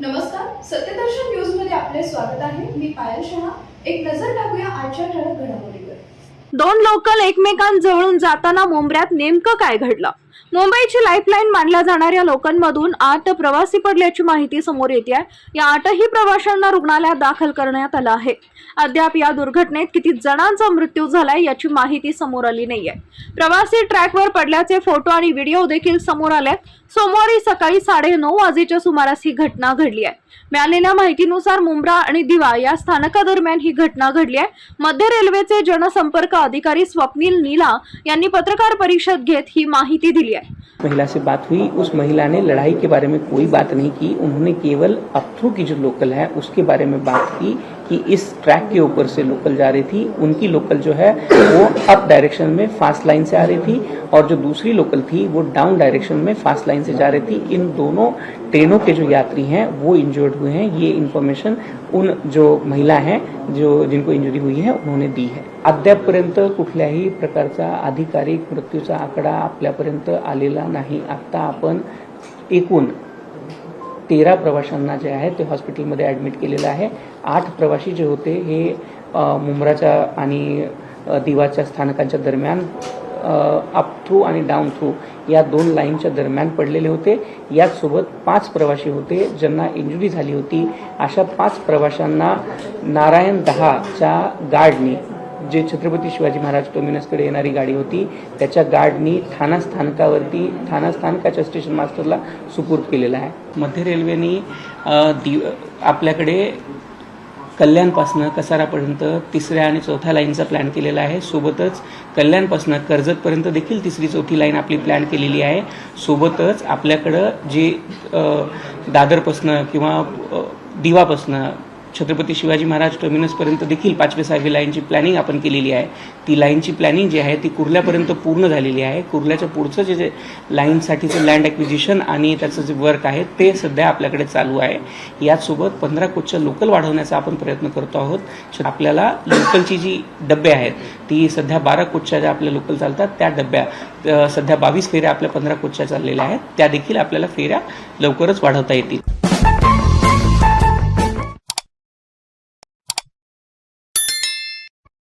नमस्कार सत्यदर्शन न्यूजमध्ये आपले स्वागत आहे. मी पायल शहा. एक नजर टाकूया आजच्या ठळक घडामोडीवर. दोन लोकल एकमेकांजवळून जाताना मुंबऱ्यात नेमकं काय घडलं? मुंबईची लाईफलाईन मानल्या जाणाऱ्या लोकांमधून आठ प्रवासी पडल्याची माहिती समोर येते या आठही प्रवाशांना रुग्णालयात दाखल करण्यात आलं आहे. अद्याप या दुर्घटनेत किती जणांचा मृत्यू झालाय याची माहिती समोर आली नाहीये. प्रवासी ट्रॅकवर पडल्याचे फोटो आणि व्हिडिओ देखील समोर आले सोमवारी सकाळी साडे नऊ वाजेच्या सुमारास ही घटना घडली आहे. मिळालेल्या माहितीनुसार मुंब्रा आणि दिवा या स्थानकादरम्यान ही घटना घडली आहे. मध्य रेल्वेचे जनसंपर्क अधिकारी स्वप्नील नीला यांनी पत्रकार परिषद घेत ही माहिती दिली आहे महिला से बात हुई उस महिला ने लड़ाई के बारे में कोई बात नहीं की उन्होंने केवल अप की जो लोकल है उसके बारे में बात की कि इस ट्रैक के ऊपर से लोकल जा रही थी, उनकी लोकल जो है, वो अप डायरेक्शन में फास्ट लाइन से आ रही थी और जो दूसरी लोकल थी, वो डाउन डायरेक्शन में फास्ट लाइन से जा रही थी। इन दोनों ट्रेनों के जो यात्री हैं, वो इंजर्ड हुए हैं। ये इन्फॉर्मेशन उन जो महिला हैं, जो जिनको इंजुरी हुई है, उन्होंने दी है। अद्यापपर्यंत कुठल्याही प्रकारचा अधिकारिक मृत्यूचा आकडा आपल्यापर्यंत आलेला नाही. आत्ता आपण एकूण तेरा प्रवाशांना जे आहे ते हॉस्पिटलमध्ये ॲडमिट केलेलं आहे. आठ प्रवासी जे होते हे मुंब्राच्या आणि दिवाच्या स्थानकांच्या दरम्यान अप थ्रू आणि डाऊन थ्रू या दोन लाईनच्या दरम्यान पडलेले होते. याचसोबत पाच प्रवासी होते ज्यांना इंजुरी झाली होती. अशा पाच प्रवाशांना नारायण दहाच्या गार्डनी जे छत्रपती शिवाजी महाराज टर्मिनसकडे येणारी गाडी होती त्याच्या गार्डनी ठाणा स्थानकावरती ठाणा स्थानकाच्या स्टेशन मास्टरला सुपूर्द केलेला आहे. मध्य रेल्वेने दि आपल्याकडे कल्याणपासनं कसारापर्यंत तिसऱ्या आणि चौथ्या लाईनचा प्लॅन केलेला आहे. सोबतच कल्याणपासनं कर्जतपर्यंत देखील तिसरी चौथी लाईन आपली प्लॅन केलेली आहे. सोबतच आपल्याकडं जे दादरपासनं किंवा दिवापासनं छत्रपती शिवाजी महाराज टर्मिनसपर्यंत देखील पाचवे सहावी लाईनची प्लॅनिंग आपण केलेली आहे. ती लाईनची प्लॅनिंग जी आहे ती कुर्ल्यापर्यंत पूर्ण झालेली आहे. कुर्ल्याच्या पुढचं जे जे लाईनसाठीचं लँड ॲक्विजिशन आणि त्याचं जे वर्क आहे ते सध्या आपल्याकडे चालू आहे. याचसोबत पंधरा कोचच्या लोकल वाढवण्याचा आपण प्रयत्न करतो आहोत. आपल्याला लोकलची जी डबे आहेत ती सध्या बारा कोचच्या ज्या आपल्या लोकल चालतात त्या डब्या सध्या बावीस फेऱ्या आपल्या पंधरा कोचच्या चाललेल्या आहेत. त्या देखील आपल्याला फेऱ्या लवकरच वाढवता येतील.